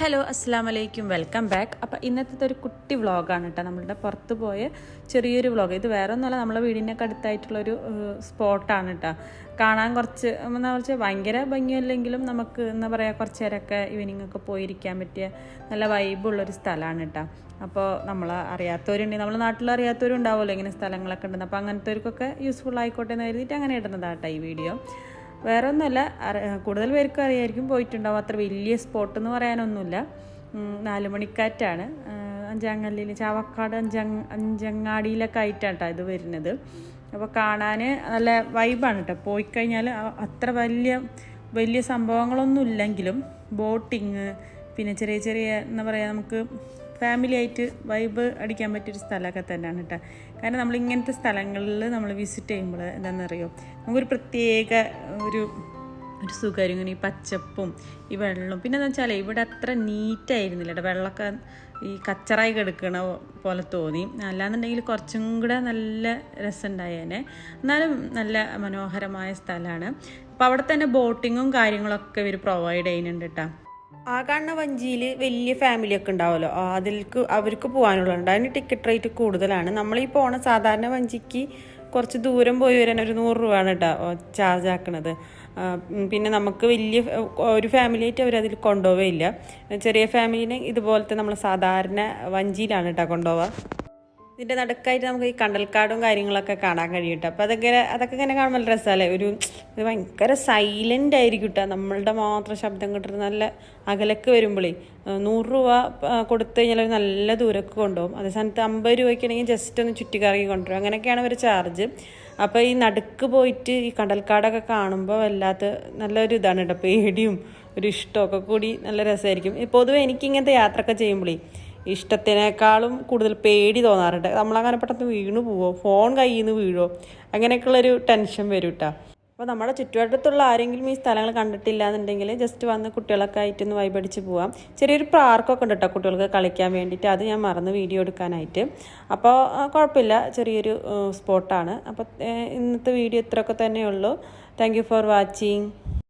Hello അസ്സാം വലൈക്കും welcome back. അപ്പോൾ ഇന്നത്തെ ഒരു കുട്ടി വ്ളോഗാണ് കേട്ടോ നമ്മളുടെ പുറത്ത് പോയ ചെറിയൊരു വ്ളോഗ്. ഇത് വേറെ ഒന്നുമല്ല നമ്മളെ വീടിനൊക്കെ അടുത്തായിട്ടുള്ളൊരു സ്പോട്ടാണ് കേട്ടോ കാണാൻ കുറച്ച് എന്താ വെച്ചാൽ ഭയങ്കര ഭംഗിയല്ലെങ്കിലും നമുക്ക് എന്താ പറയുക കുറച്ച് നേരമൊക്കെ ഈവനിങ് ഒക്കെ പോയിരിക്കാൻ പറ്റിയ നല്ല വൈബുള്ളൊരു സ്ഥലമാണ് കേട്ടോ അപ്പോൾ നമ്മൾ അറിയാത്തവരുണ്ട് നമ്മൾ നാട്ടിൽ അറിയാത്തവരും ഉണ്ടാവുമല്ലോ ഇങ്ങനെ സ്ഥലങ്ങളൊക്കെ ഉണ്ടെന്ന്. അപ്പോൾ അങ്ങനത്തെ ഒരുക്കൊക്കെ യൂസ്ഫുൾ ആയിക്കോട്ടെ എന്ന് കരുതിയിട്ട് അങ്ങനെ ഇടുന്നതാട്ടോ ഈ വീഡിയോ. വേറെ ഒന്നുമല്ല കൂടുതൽ പേർക്ക് അറിയായിരിക്കും പോയിട്ടുണ്ടാവും. അത്ര വലിയ സ്പോട്ട് എന്ന് പറയാനൊന്നുമില്ല. ഉം, നാല് മണിക്കാറ്റാണ്. ആ, അഞ്ചാങ്ങല്ലിൽ ചാവക്കാട് അഞ്ചങ് അഞ്ചങ്ങാടിയിലൊക്കെ ആയിട്ടാണ് കേട്ടോ ഇത് വരുന്നത്. അപ്പോൾ കാണാൻ നല്ല വൈബാണ് കേട്ടോ പോയി കഴിഞ്ഞാൽ അത്ര വലിയ വലിയ സംഭവങ്ങളൊന്നും ഇല്ലെങ്കിലും ബോട്ടിങ് പിന്നെ ചെറിയ ചെറിയ എന്താ പറയുക നമുക്ക് ഫാമിലി ആയിട്ട് വൈബ് അടിക്കാൻ പറ്റിയൊരു സ്ഥലമൊക്കെ തന്നെയാണ് കേട്ടോ കാരണം നമ്മൾ ഇങ്ങനത്തെ സ്ഥലങ്ങളിൽ നമ്മൾ വിസിറ്റ് ചെയ്യുമ്പോൾ എന്താണെന്നറിയോ? നമുക്കൊരു പ്രത്യേക ഒരു ഒരു സുഖം ഇങ്ങനെ ഈ പച്ചപ്പും ഈ വെള്ളവും. പിന്നെ എന്ന് വെച്ചാൽ ഇവിടെ അത്ര നീറ്റായിരുന്നില്ല കേട്ടോ വെള്ളമൊക്കെ ഈ കച്ചറായി കിടക്കണ പോലെ തോന്നി. അല്ലാന്നുണ്ടെങ്കിൽ കുറച്ചും കൂടെ നല്ല രസമുണ്ടായേനെ. എന്നാലും നല്ല മനോഹരമായ സ്ഥലമാണ്. അപ്പോൾ അവിടെ തന്നെ ബോട്ടിങ്ങും കാര്യങ്ങളൊക്കെ ഇവർ പ്രൊവൈഡ് ചെയ്യുന്നുണ്ട് കേട്ടോ ആ കാണുന്ന വഞ്ചിയിൽ വലിയ ഫാമിലി ഒക്കെ ഉണ്ടാവുമല്ലോ അതിൽക്ക് അവർക്ക് പോകാനുള്ളതുണ്ട് അതിന് ടിക്കറ്റ് റേറ്റ് കൂടുതലാണ്. നമ്മളീ പോണ സാധാരണ വഞ്ചിക്ക് കുറച്ച് ദൂരം പോയി വരാൻ ഒരു നൂറ് രൂപയാണ് കേട്ടോ ചാർജ് ആക്കണത്. പിന്നെ നമുക്ക് വലിയ ഒരു ഫാമിലി ആയിട്ട് അതിൽ കൊണ്ടുപോവില്ല ചെറിയ ഫാമിലിനെ ഇതുപോലത്തെ നമ്മൾ സാധാരണ വഞ്ചിയിലാണ് കേട്ടോ കൊണ്ടുപോവുക ഇതിന്റെ നടുക്കായിട്ട് നമുക്ക് ഈ കണ്ടൽക്കാടും കാര്യങ്ങളൊക്കെ കാണാൻ കഴിയും കേട്ടോ അപ്പോൾ അതൊക്കെ അതൊക്കെ ഇങ്ങനെ കാണുമ്പോൾ നല്ല രസമല്ലേ ഒരു ഇത് ഭയങ്കര സൈലന്റ് ആയിരിക്കും കേട്ടോ നമ്മളുടെ മാത്രം ശബ്ദം കിട്ടുന്ന നല്ല അകലക്ക് വരുമ്പോഴേ നൂറ് രൂപ കൊടുത്തു കഴിഞ്ഞാൽ ഒരു നല്ല ദൂരക്ക് കൊണ്ടുപോകും. അതേ സ്ഥാനത്ത് അമ്പത് രൂപയ്ക്കാണെങ്കിൽ ജസ്റ്റ് ഒന്ന് ചുറ്റിക്കറങ്ങി കൊണ്ടുവരും. അങ്ങനെയൊക്കെയാണ് ഒരു ചാർജ് അപ്പോൾ ഈ നടുക്ക് പോയിട്ട് ഈ കടൽക്കാടൊക്കെ കാണുമ്പോൾ വല്ലാത്ത നല്ലൊരു ഇതാണ് കേട്ടോ പേടിയും ഒരു ഇഷ്ടമൊക്കെ കൂടി നല്ല രസമായിരിക്കും. പൊതുവെ എനിക്കിങ്ങനത്തെ യാത്രയൊക്കെ ചെയ്യുമ്പോഴേ ഇഷ്ടത്തിനേക്കാളും കൂടുതൽ പേടി തോന്നാറുണ്ട്. നമ്മളങ്ങനെ പെട്ടെന്ന് വീണു പോവോ? ഫോൺ കയ്യിൽ നിന്ന് വീഴോ? അങ്ങനെയൊക്കെയുള്ളൊരു ടെൻഷൻ വരും കേട്ടോ അപ്പോൾ നമ്മുടെ ചുറ്റുവട്ടത്തുള്ള ആരെങ്കിലും ഈ സ്ഥലങ്ങൾ കണ്ടിട്ടില്ല എന്നുണ്ടെങ്കിൽ ജസ്റ്റ് വന്ന് കുട്ടികളൊക്കെ ആയിട്ട് ഒന്ന് വൈബടിച്ച് പോവാം. ചെറിയൊരു പാർക്കൊക്കെ ഉണ്ട് കേട്ടോ കുട്ടികൾക്ക് കളിക്കാൻ വേണ്ടിയിട്ട്. അത് ഞാൻ മറന്ന് വീഡിയോ എടുക്കാനായിട്ട്. അപ്പോൾ കുഴപ്പമില്ല. ചെറിയൊരു സ്പോട്ടാണ് അപ്പോൾ ഇന്നത്തെ വീഡിയോ ഇത്രയൊക്കെ തന്നെയുള്ളൂ. Thank for watching